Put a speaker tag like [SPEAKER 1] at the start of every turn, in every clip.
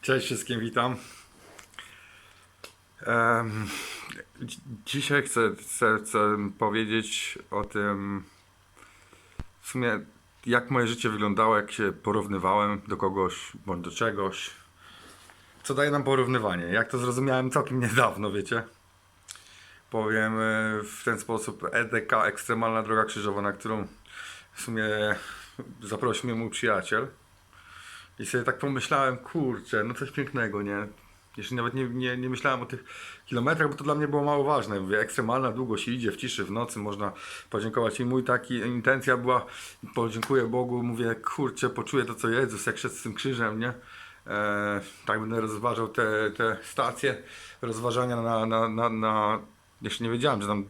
[SPEAKER 1] Cześć wszystkim, witam. Dzi- dzisiaj chcę, chcę, chcę powiedzieć o tym, w sumie, jak moje życie wyglądało, jak się porównywałem do kogoś bądź do czegoś. Co daje nam porównywanie? Jak to zrozumiałem całkiem niedawno, wiecie? Powiem e, w ten sposób EDK, Ekstremalna Droga Krzyżowa, na którą w sumie zaprosił mnie mój przyjaciel. I sobie tak pomyślałem, kurczę, no coś pięknego, nie? Jeszcze nawet nie, nie, nie myślałem o tych kilometrach, bo to dla mnie było mało ważne. Mówię, ekstremalna długość idzie w ciszy, w nocy, można podziękować. I mój taki intencja była, podziękuję Bogu, mówię, kurczę, poczuję to, co Jezus, jak szedł z tym krzyżem, nie? E, tak będę rozważał te, te stacje, rozważania na, na, na, na... Jeszcze nie wiedziałem, że tam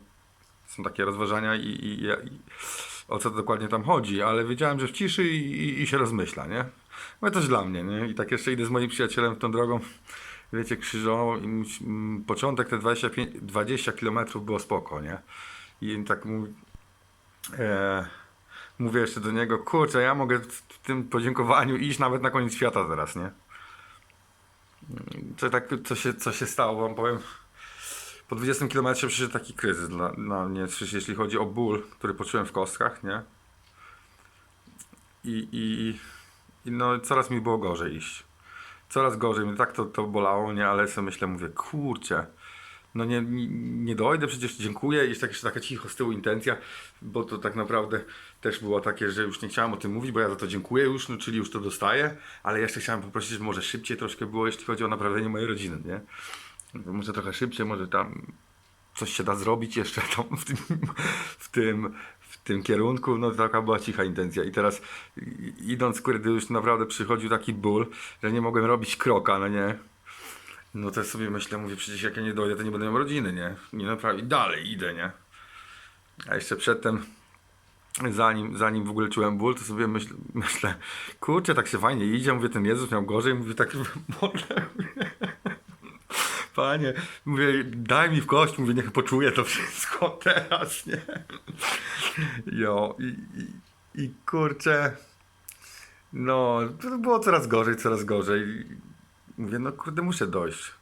[SPEAKER 1] są takie rozważania i, i, i o co dokładnie tam chodzi, ale wiedziałem, że w ciszy i, i, i się rozmyśla, nie? No coś dla mnie, nie? I tak jeszcze idę z moim przyjacielem tą drogą, wiecie, krzyżową i początek te 25, 20 km było spoko, nie? I tak mówi, e, mówię jeszcze do niego, kurczę, ja mogę w tym podziękowaniu iść nawet na koniec świata teraz, nie? Co, tak, co, się, co się stało, wam powiem. Po 20 km przyszedł taki kryzys dla, dla mnie, jeśli chodzi o ból, który poczułem w kostkach, nie? I, i, no coraz mi było gorzej iść. Coraz gorzej, mnie tak to, to bolało, nie? Ale sobie myślę, mówię, kurczę, no nie, nie, nie dojdę, przecież dziękuję. Jest tak, taka cicho z tyłu intencja, bo to tak naprawdę też było takie, że już nie chciałem o tym mówić, bo ja za to dziękuję już, no, czyli już to dostaję, ale jeszcze chciałem poprosić, żeby może szybciej troszkę było, jeśli chodzi o naprawienie mojej rodziny, nie? Może trochę szybciej, może tam coś się da zrobić jeszcze tam w tym, w tym, tym kierunku, no taka była cicha intencja. I teraz idąc, kurde, już naprawdę przychodził taki ból, że nie mogłem robić kroka, no nie, no to sobie myślę, mówię, przecież jak ja nie dojdę, to nie będę miał rodziny, nie, nie naprawi, dalej idę, nie, a jeszcze przedtem zanim, zanim w ogóle czułem ból, to sobie myśl, myślę, kurczę, tak się fajnie idzie, mówię, ten Jezus miał gorzej, mówię, tak może, Panie, mówię, daj mi w kość, mówię, niech poczuję to wszystko teraz, nie? Jo, i, i, i kurczę, no, to było coraz gorzej, coraz gorzej. Mówię, no kurde, muszę dojść.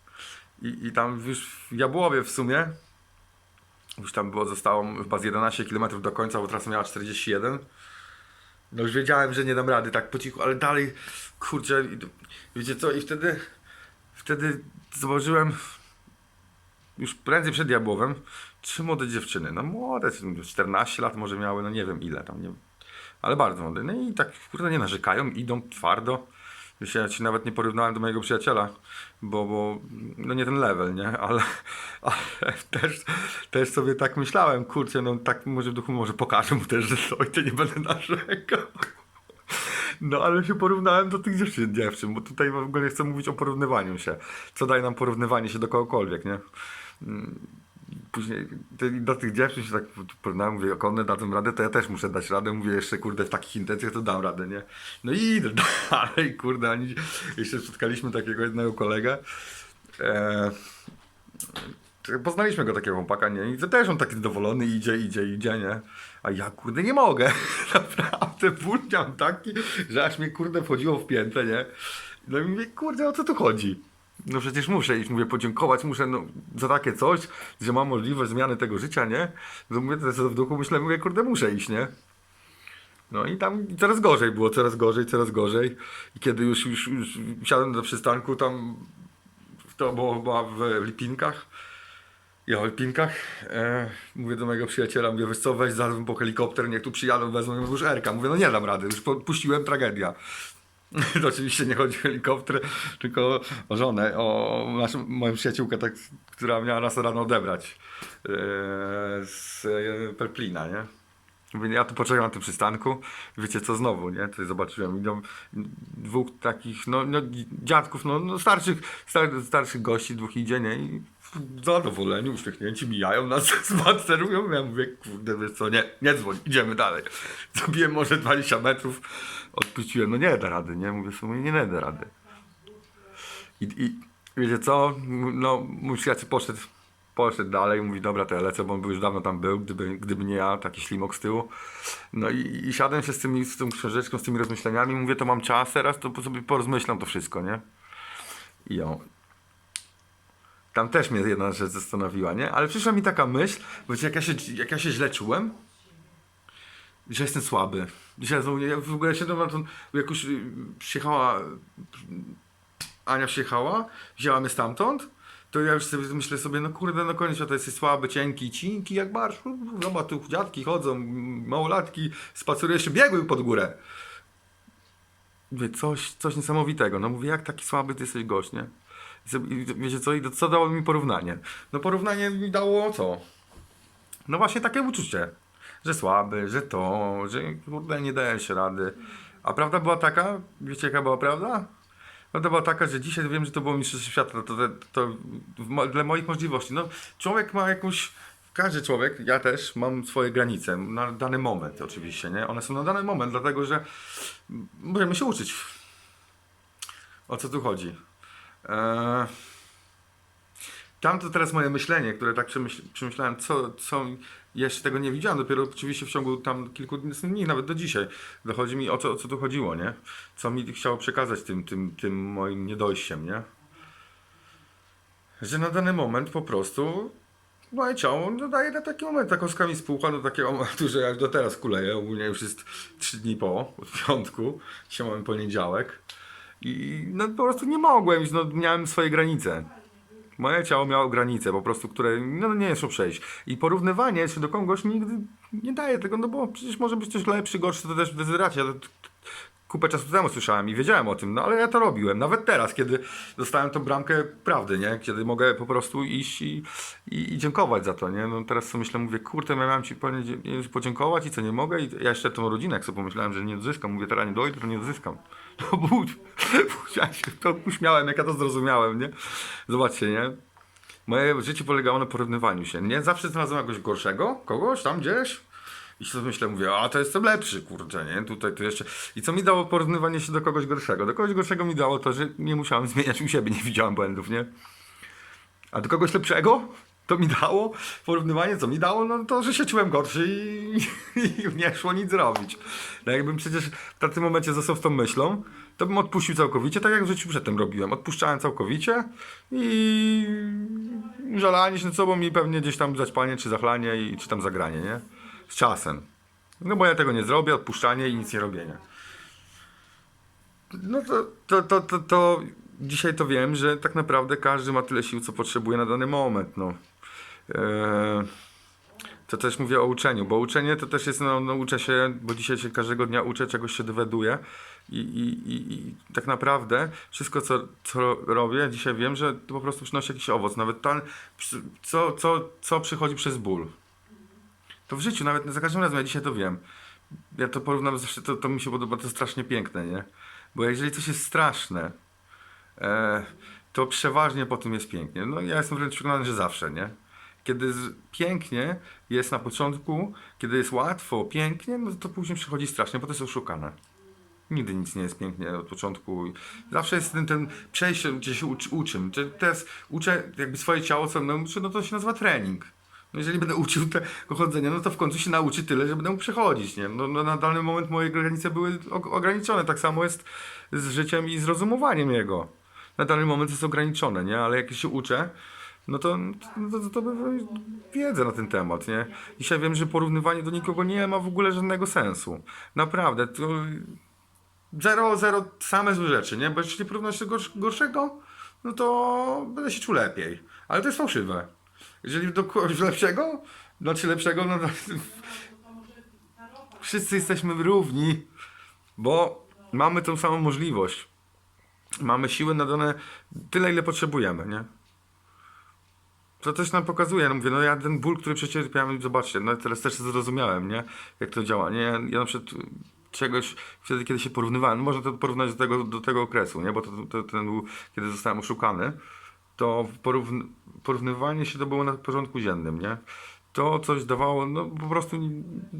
[SPEAKER 1] I, i tam już w Jabłowie w sumie, już tam było, zostało chyba z 11 km do końca, bo trasa miała 41. No już wiedziałem, że nie dam rady tak po cichu, ale dalej, kurczę, wiecie co, i wtedy, wtedy zobaczyłem, już prędzej przed Jabłowem, trzy młode dziewczyny, no młode, 14 lat może miały, no nie wiem ile tam, nie ale bardzo młode, no i tak, kurde, nie narzekają, idą twardo, ja się nawet nie porównałem do mojego przyjaciela, bo, bo no nie ten level, nie? Ale, ale też, też sobie tak myślałem, kurczę, no tak może w duchu, może pokażę mu też, że to i to nie będę narzekał. No ale się porównałem do tych dziewczyn, dziewczyn, bo tutaj w ogóle chcę mówić o porównywaniu się. Co daje nam porównywanie się do kogokolwiek, nie? Mm, Później do tych dziewczyn się tak porównałem, mówię, jak one dadzą radę, to ja też muszę dać radę. Mówię, jeszcze kurde, w takich intencjach to dam radę, nie? No i idę dalej, kurde, oni, jeszcze spotkaliśmy takiego jednego kolegę. E, Poznaliśmy go takiego chłopaka, nie? I to też on taki zadowolony idzie, idzie, idzie, nie? A ja kurde nie mogę. Naprawdę miałem taki, że aż mnie kurde wchodziło w piętę, nie? No i mówię, kurde, o co tu chodzi? No przecież muszę iść, mówię, podziękować, muszę no, za takie coś, że mam możliwość zmiany tego życia, nie? No mówię, to w duchu myślę, mówię, kurde, muszę iść, nie? No i tam coraz gorzej było, coraz gorzej, coraz gorzej. I kiedy już, już, już wsiadłem do przystanku, tam to było chyba w Lipinkach, ja w Lipinkach, e, mówię do mojego przyjaciela, mówię, wiesz co, weź zadzwoń po helikopter, niech tu przyjadą, wezmą już Erka. Mówię, no nie dam rady, już puściłem, tragedia. To oczywiście nie chodzi o helikopter, tylko o żonę, o naszą, moją przyjaciółkę, tak, która miała nas rano odebrać e, z e, Perplina, nie? Mówię, ja tu poczekam na tym przystanku. Wiecie co, znowu, nie? Tutaj zobaczyłem, idą dwóch takich, no, no dziadków, no, no starszych, star, starszych gości, dwóch idzie, nie? I zadowoleni, uśmiechnięci, mijają nas, spacerują. Ja mówię, kurde, wiesz co, nie, nie dzwoń, idziemy dalej. Zrobiłem może 20 metrów, odpuściłem, no nie da rady, nie? Mówię sobie, nie, nie da rady. I, I wiecie co, no mój przyjaciel poszedł, poszedł dalej, mówi dobra to ja lecę, bo on już dawno tam był, gdyby, gdyby nie ja, taki ślimok z tyłu. No i, i siadłem się z, tymi, z tą książeczką, z tymi rozmyśleniami, mówię to mam czas teraz, to sobie porozmyślam to wszystko, nie? I ją. Tam też mnie jedna rzecz zastanowiła, nie? Ale przyszła mi taka myśl, bo jak ja się, jak ja się źle czułem, że jestem słaby. Że ja w ogóle się na to, jak już y, przyjechała, Ania przyjechała, wzięła mnie stamtąd, to ja już sobie myślę sobie, no kurde, no koniec świata, jesteś słaby, cienki, cinki jak barsz. Zobacz, tu dziadki chodzą, małolatki, spacerują, jeszcze biegły pod górę. Mówię, coś, coś niesamowitego. No mówię, jak taki słaby ty jesteś gość, nie? Wiecie co, i co dało mi porównanie? No porównanie mi dało co? No właśnie takie uczucie, że słaby, że to, że kurde nie daje się rady. A prawda była taka, wiecie jaka była prawda? Prawda była taka, że dzisiaj wiem, że to było mistrzostwo świata, to, to, to dla moich możliwości. No, człowiek ma jakąś, każdy człowiek, ja też mam swoje granice, na dany moment oczywiście, nie? One są na dany moment, dlatego że możemy się uczyć. O co tu chodzi? Eee, tam to teraz moje myślenie, które tak przemyśl, przemyślałem, co, co jeszcze tego nie widziałem, dopiero oczywiście w ciągu tam kilku dni, nawet do dzisiaj, dochodzi mi o co, o co tu chodziło, nie? Co mi chciało przekazać tym, tym, tym moim niedojściem, nie? Że na dany moment po prostu moje ciało dodaje na taki moment, ta kostka mi spłucha do takiego momentu, że jak do teraz kuleję, mnie już jest 3 dni po, od piątku, dzisiaj mamy poniedziałek i no po prostu nie mogłem, no, miałem swoje granice. Moje ciało miało granice po prostu, które no, nie jest przejść. I porównywanie się do kogoś nigdy nie daje tego, no bo przecież może być coś lepszy, gorszy, to też. To- to- Kupę czasu temu słyszałem i wiedziałem o tym, no ale ja to robiłem. Nawet teraz, kiedy dostałem tą bramkę prawdy, nie? Kiedy mogę po prostu iść i, i, i dziękować za to, nie? No teraz sobie myślę, mówię, kurde, ja miałem ci podziękować i co nie mogę i ja jeszcze tą rodzinę, jak sobie pomyślałem, że nie odzyskam, mówię, teraz nie dojdę, to nie odzyskam. Bo ja się to uśmiałem, jak ja to zrozumiałem, nie? Zobaczcie, nie? Moje życie polegało na porównywaniu się. Nie zawsze znalazłem jakoś gorszego, kogoś tam gdzieś. I sobie myślę, mówię, a to jestem lepszy, kurczę, nie? Tutaj, tu jeszcze. I co mi dało porównywanie się do kogoś gorszego? Do kogoś gorszego mi dało to, że nie musiałem zmieniać u siebie, nie widziałem błędów, nie? A do kogoś lepszego? To mi dało porównywanie, co mi dało? No to, że się czułem gorszy i, i nie szło nic zrobić. No jakbym przecież w takim momencie został z tą myślą, to bym odpuścił całkowicie, tak jak w życiu przedtem robiłem. Odpuszczałem całkowicie i żalanie się nad sobą i pewnie gdzieś tam zaćpanie, czy zachlanie, i, czy tam zagranie, nie? Z czasem. No bo ja tego nie zrobię, odpuszczanie i nic nie robienie. No to, to, to, to, to dzisiaj to wiem, że tak naprawdę każdy ma tyle sił, co potrzebuje na dany moment. No. Eee, to też mówię o uczeniu, bo uczenie to też jest, no, no uczę się, bo dzisiaj się każdego dnia uczę, czegoś się dowiaduję i, i, i, i tak naprawdę wszystko, co, co robię, dzisiaj wiem, że to po prostu przynosi jakiś owoc. Nawet przy- co, co, co przychodzi przez ból. To w życiu, nawet za każdym razem, ja dzisiaj to wiem. Ja to porównam zawsze, to, to mi się podoba, to strasznie piękne, nie? Bo jeżeli coś jest straszne, e, to przeważnie po tym jest pięknie. No ja jestem wręcz przekonany, że zawsze, nie? Kiedy pięknie jest na początku, kiedy jest łatwo, pięknie, no to później przychodzi strasznie, bo to jest oszukane. Nigdy nic nie jest pięknie od początku. Zawsze jest ten, ten przejście, gdzie się uczy, uczym. Czy Teraz uczę jakby swoje ciało, co mną uczy, no to się nazywa trening. No jeżeli będę uczył tego chodzenia, no to w końcu się nauczy tyle, że będę mógł przechodzić, nie? No, no na dany moment moje granice były og- ograniczone. Tak samo jest z życiem i z rozumowaniem jego. Na dany moment jest ograniczone, nie? Ale jak się uczę, no to, no to, to, to by- wiedzę na ten temat, nie? Dzisiaj wiem, że porównywanie do nikogo nie ma w ogóle żadnego sensu. Naprawdę, to zero, zero, same złe rzeczy, nie? Bo jeśli porównać do gorsz, gorszego, no to będę się czuł lepiej. Ale to jest fałszywe. Jeżeli do kogoś lepszego, znaczy lepszego, no to wszyscy jesteśmy równi, bo mamy tą samą możliwość. Mamy siły nadane tyle, ile potrzebujemy, nie? To też nam pokazuje, no mówię, no ja ten ból, który przecierpiałem, zobaczcie, no teraz też zrozumiałem, nie? Jak to działa, nie? Ja, na przykład czegoś wtedy, kiedy się porównywałem, można to porównać do tego, do tego okresu, nie? Bo to, to, ten był, kiedy zostałem oszukany, to porówn porównywanie się to było na porządku dziennym, nie? To coś dawało, no po prostu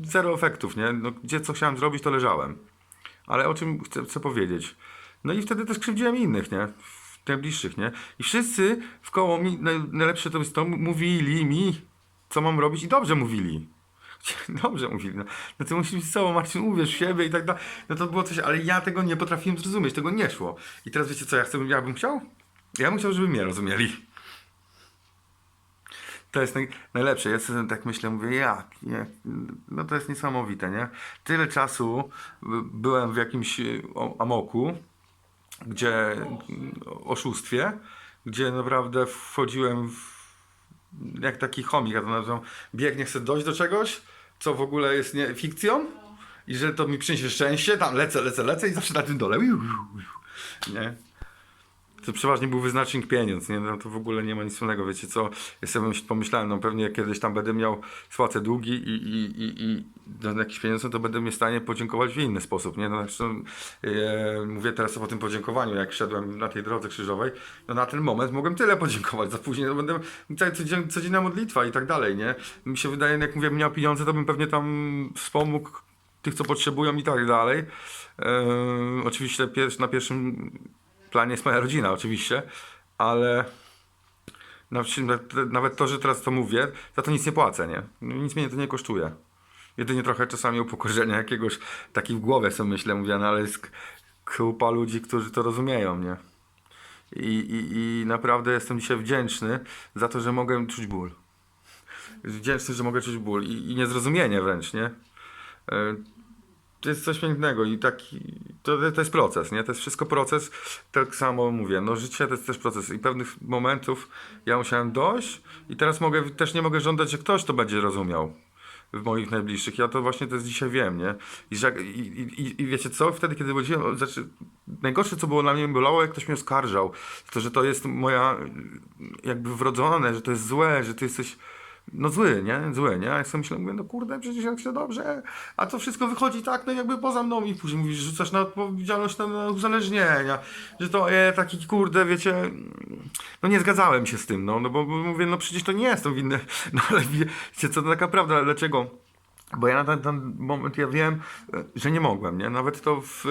[SPEAKER 1] zero efektów, nie? No, gdzie co chciałem zrobić, to leżałem. Ale o czym chcę, chcę powiedzieć? No i wtedy też krzywdziłem innych, nie? Najbliższych, nie? I wszyscy w koło mi, naj, najlepsze to jest to, mówili mi, co mam robić i dobrze mówili. Dobrze mówili, no, no ty musisz być sobą, Marcin, uwierz w siebie i tak dalej. No to było coś, ale ja tego nie potrafiłem zrozumieć, tego nie szło. I teraz wiecie co, ja, chcę, ja bym chciał? Ja bym chciał, żeby mnie rozumieli. To jest naj, najlepsze. Ja sobie tak myślę, mówię, jak, nie? No to jest niesamowite, nie? Tyle czasu by- byłem w jakimś y, amoku, gdzie oszustwie, gdzie naprawdę wchodziłem w, jak taki chomik, ja to nazywam, biegnie, chcę dojść do czegoś, co w ogóle jest nie, fikcją i że to mi przyniesie szczęście, tam lecę, lecę, lecę i zawsze na tym dole. Nie? To przeważnie był wyznacznik pieniądz, nie? No to w ogóle nie ma nic wspólnego, wiecie co? Ja sobie myśl- pomyślałem, no pewnie kiedyś tam będę miał, spłacę długi i, i, i, i do jakichś pieniędzy, to będę mnie w stanie podziękować w inny sposób, nie? No, zresztą, e, mówię teraz o tym podziękowaniu, jak szedłem na tej drodze krzyżowej, no na ten moment mogłem tyle podziękować, za później to będę, codzien, codzienna modlitwa i tak dalej, nie? Mi się wydaje, jak mówię, miał pieniądze, to bym pewnie tam wspomógł tych, co potrzebują i tak dalej. E, oczywiście pier- na pierwszym planie jest moja rodzina, oczywiście, ale nawet, to, że teraz to mówię, za to nic nie płacę, nie? Nic mnie to nie kosztuje. Jedynie trochę czasami upokorzenia jakiegoś, taki w głowie sobie myślę, mówię, no ale jest kupa ludzi, którzy to rozumieją, nie? I, i, I naprawdę jestem dzisiaj wdzięczny za to, że mogę czuć ból. Wdzięczny, że mogę czuć ból i, i niezrozumienie wręcz, nie? E, to jest coś pięknego i taki, to, to jest proces, nie? To jest wszystko proces, tak samo mówię, no życie to jest też proces i pewnych momentów ja musiałem dojść i teraz mogę, też nie mogę żądać, że ktoś to będzie rozumiał w moich najbliższych. Ja to właśnie to dzisiaj wiem, nie? I, i, i, i- wiecie co? Wtedy, kiedy chodziłem, znaczy, najgorsze, co było na mnie bolało, jak ktoś mnie oskarżał. To, że to jest moja, jakby wrodzone, że to jest złe, że ty jesteś no zły, nie? Zły, nie? Ja sobie myślę, mówię, no kurde, przecież jak się dobrze, a to wszystko wychodzi tak, no jakby poza mną i później mówisz, rzucasz na odpowiedzialność na, na uzależnienia, że to e, taki kurde, wiecie, no nie zgadzałem się z tym, no, no bo, bo mówię, no przecież to nie jestem winny, no ale wiecie co, to taka prawda, ale dlaczego? Bo ja na ten, ten moment ja wiem, e, że nie mogłem, nie? Nawet to w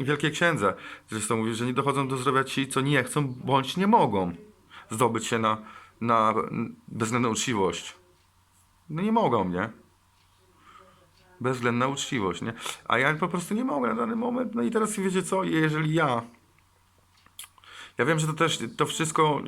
[SPEAKER 1] e, Wielkiej Księdze zresztą mówi, że nie dochodzą do zdrowia ci, co nie chcą, bądź nie mogą zdobyć się na, na bezwzględną uczciwość. No nie mogą, nie? Bezwzględna uczciwość, nie? A ja po prostu nie mogę na dany moment. No i teraz wiecie co, jeżeli ja ja wiem, że to też to wszystko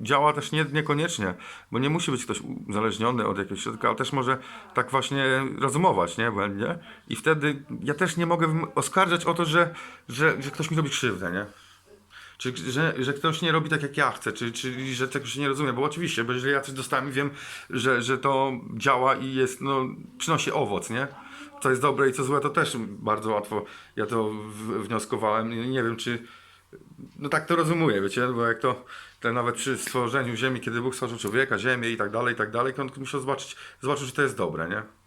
[SPEAKER 1] działa też nie, niekoniecznie, bo nie musi być ktoś uzależniony od jakiegoś środka, ale też może tak właśnie rozumować, nie? Błędnie. I wtedy ja też nie mogę oskarżać o to, że, że, że ktoś mi robi krzywdę, nie? Czy że, że ktoś nie robi tak jak ja chcę, czy, czy że czegoś nie rozumie, bo oczywiście, bo jeżeli ja coś dostałem i wiem, że, że to działa i jest, no, przynosi owoc, nie? Co jest dobre i co złe, to też bardzo łatwo ja to wnioskowałem. Nie wiem, czy no tak to rozumuję, wiecie, bo jak to, to nawet przy stworzeniu ziemi, kiedy Bóg stworzył człowieka, ziemię i tak dalej, i tak dalej, to on musiał zobaczyć, zobaczył, że to jest dobre, nie?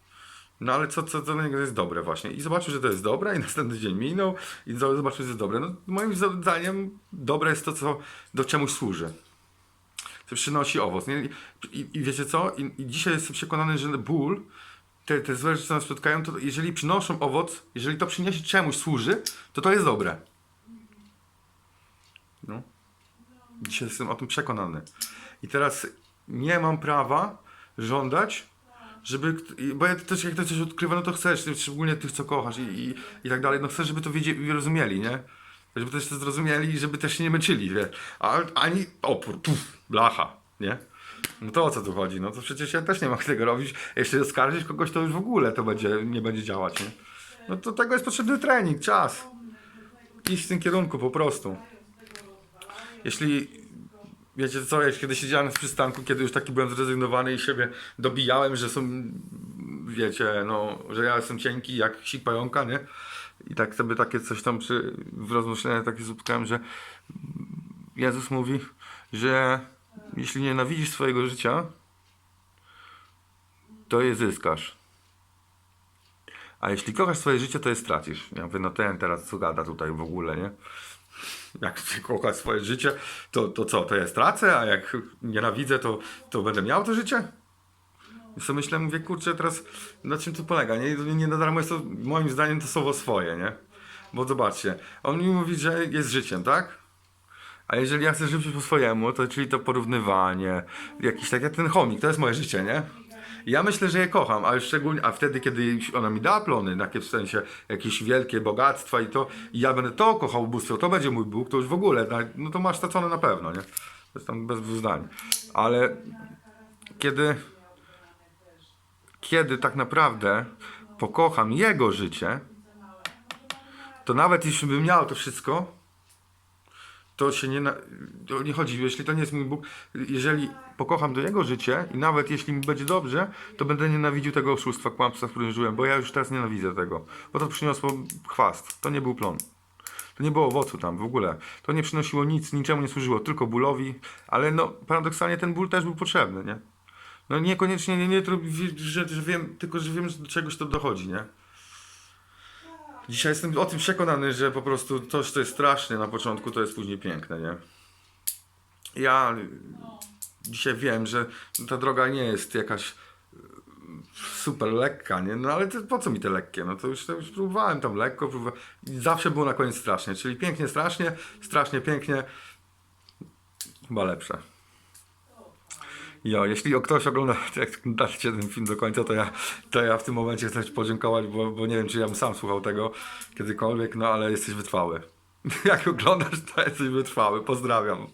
[SPEAKER 1] No ale co, co, co dla niego jest dobre właśnie? I zobaczył, że to jest dobre i następny dzień minął i zo- zobaczył, że jest dobre. No moim zdaniem dobre jest to, co do czemuś służy. Co przynosi owoc, nie? I, i, i wiecie co? I, I dzisiaj jestem przekonany, że ból, te, te złe rzeczy, co nas spotkają, to jeżeli przynoszą owoc, jeżeli to przyniesie czemuś służy, to to jest dobre. No. Dzisiaj jestem o tym przekonany. I teraz nie mam prawa żądać, żeby. Bo ja też jak ktoś coś odkrywa, no to chcesz, szczególnie tych, co kochasz i, i, i tak dalej, no chcesz, żeby to wiedzieli, rozumieli, nie? Żeby też to zrozumieli i żeby też się nie męczyli, wie? A ani opór, puf, blacha, nie? No to o co tu chodzi? No to przecież ja też nie mogę tego robić. Jeśli oskarżyć kogoś, to już w ogóle to będzie, nie będzie działać, nie? No to tego jest potrzebny trening, czas. Iść w tym kierunku po prostu. Jeśli wiecie co, jak kiedy siedziałem w przystanku, kiedy już taki byłem zrezygnowany i siebie dobijałem, że są, wiecie, no, że ja jestem cienki jak sik pająka, nie? I tak sobie takie coś tam przy, w rozmyśleniu takie spotkałem, że Jezus mówi, że jeśli nienawidzisz swojego życia, to je zyskasz. A jeśli kochasz swoje życie, to je stracisz. Ja mówię, no ten teraz co gada tutaj w ogóle, nie? Jak się kocha swoje życie, to, to co, to ja stracę, a jak nienawidzę, to, to będę miał to życie? I sobie myślę, mówię, kurczę, teraz na czym to polega, nie? Nie na darmo jest to, moim zdaniem, to słowo swoje, nie? Bo zobaczcie, on mi mówi, że jest życiem, tak? A jeżeli ja chcę żyć po swojemu, to czyli to porównywanie, jakiś tak jak ten chomik, to jest moje życie, nie? Ja myślę, że je kocham, a szczególnie, a wtedy, kiedy ona mi da plony, takie w sensie jakieś wielkie bogactwa i to, i ja będę to kochał ubóstwo, to będzie mój Bóg, to już w ogóle, no to masz stracone na pewno, nie? To jest tam bez zdań. Ale kiedy, kiedy tak naprawdę pokocham jego życie, to nawet jeśli bym miał to wszystko, to się nie, to nie chodzi, jeśli to nie jest mój Bóg, jeżeli pokocham to Jego życie i nawet jeśli mi będzie dobrze, to będę nienawidził tego oszustwa, kłamstwa, w którym żyłem, bo ja już teraz nienawidzę tego, bo to przyniosło chwast, to nie był plon. To nie było owocu tam w ogóle. To nie przynosiło nic, niczemu nie służyło, tylko bólowi, ale no paradoksalnie ten ból też był potrzebny, nie? No niekoniecznie, nie, nie, to, że, że wiem, tylko że wiem, że do czegoś to dochodzi, nie? Dzisiaj jestem o tym przekonany, że po prostu coś, co jest straszne na początku, to jest później piękne, nie? Ja dzisiaj wiem, że ta droga nie jest jakaś y, super lekka, nie? No ale to, po co mi te lekkie? No to już, to już próbowałem tam lekko, próbowałem. I zawsze było na koniec strasznie, czyli pięknie, strasznie, strasznie, pięknie, chyba lepsze. Jo, jeśli ktoś ogląda, oglądacie ten film do końca, to ja, to ja w tym momencie chcę ci podziękować, bo, bo nie wiem, czy ja bym sam słuchał tego kiedykolwiek, no ale jesteś wytrwały. Jak oglądasz, to jesteś wytrwały. Pozdrawiam.